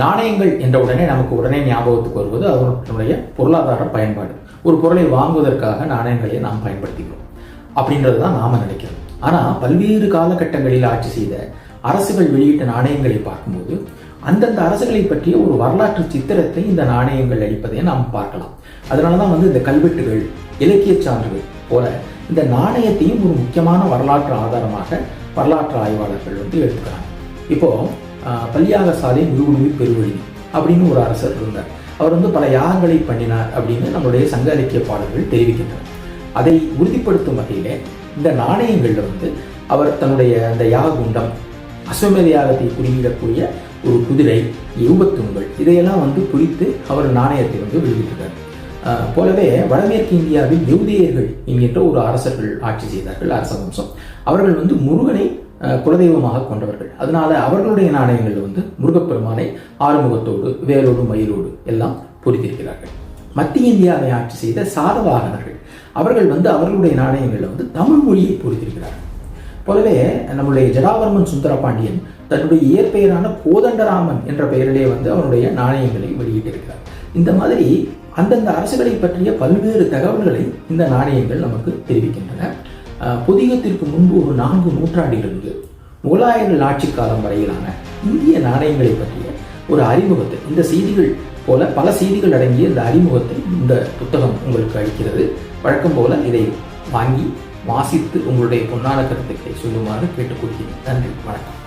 நாணயங்கள் என்ற உடனே நமக்கு உடனே ஞாபகத்துக்கு வருவது அவர்களுடைய பொருளாதார பயன்பாடு. ஒரு பொருளை வாங்குவதற்காக நாணயங்களை நாம் பயன்படுத்திக்கிறோம். அப்படின்றது தான் நாம நினைக்கிறோம். ஆனால் பல்வேறு காலகட்டங்களில் ஆட்சி செய்த அரசுகள் வெளியிட்ட நாணயங்களை பார்க்கும்போது அந்தந்த அரசுகளை பற்றிய ஒரு வரலாற்று சித்திரத்தை இந்த நாணயங்கள் அளிப்பதை நாம் பார்க்கலாம். அதனால தான் வந்து இந்த கல்வெட்டுகள் இலக்கிய சான்றுகள் போல இந்த நாணயத்தையும் ஒரு முக்கியமான வரலாற்று ஆதாரமாக வரலாற்று ஆய்வாளர்கள் வந்து எடுத்துக்கிறாங்க. இப்போ பல்யாக சாலை முதுகுடுவி பெருவழி அப்படின்னு ஒரு அரசர் இருந்தார். அவர் வந்து பல யாகங்களை பண்ணினார் அப்படின்னு நம்மளுடைய சங்க இலக்கிய பாடல்கள் தெரிவிக்கின்றன. அதை உறுதிப்படுத்தும் வகையில் இந்த நாணயங்களில் வந்து அவர் தன்னுடைய அந்த யாக குண்டம் அஸ்வமேத யாகத்தை குறியிடக்கூடிய ஒரு குதிரை யூபத்துங்கள் இதையெல்லாம் வந்து குறித்து அவர் நாணயத்தை வந்து வெளியிட்டிருக்கார். போலவே வடமேற்கு இந்தியாவில் யூதியர்கள் என்கின்ற ஒரு அரசர்கள் ஆட்சி செய்தார்கள் அரச வம்சம். அவர்கள் வந்து முருகனை குலதெய்வமாக கொண்டவர்கள். அதனால அவர்களுடைய நாணயங்கள் வந்து முருகப்பெருமானை ஆறுமுகத்தோடு வேலோடு மயிலோடு எல்லாம் பொறித்திருக்கிறார்கள் மத்திய இந்தியாவை ஆட்சி செய்த சாதவாகனர்கள் அவர்கள் வந்து அவர்களுடைய நாணயங்களில் வந்து தமிழ் மொழியை பொறித்திருக்கிறார்கள் போலவே நம்முடைய ஜடாவர்மன் சுந்தரபாண்டியன் தன்னுடைய இயற்பெயரான கோதண்டராமன் என்ற பெயரிலே வந்து அவனுடைய நாணயங்களை வெளியிட்டிருக்கிறார். இந்த மாதிரி அந்தந்த அரசுகளை பற்றிய பல்வேறு தகவல்களை இந்த நாணயங்கள் நமக்கு தெரிவிக்கின்றன. புதியத்திற்கு முன்பு ஒரு நான்கு நூற்றாண்டிலிருந்து முகலாயர்கள் ஆட்சி காலம் வரையிலான இந்திய நாணயங்களை பற்றிய ஒரு அறிமுகத்தை இந்த செய்திகள் போல பல செய்திகள் அடங்கிய இந்த அறிமுகத்தை இந்த புத்தகம் உங்களுக்கு அளிக்கிறது. வழக்கம் போல இதை வாங்கி வாசித்து உங்களுடைய பொன்னான கருத்துக்களை சொல்லுமாறு கேட்டுக்கொள்கிறேன். நன்றி வணக்கம்.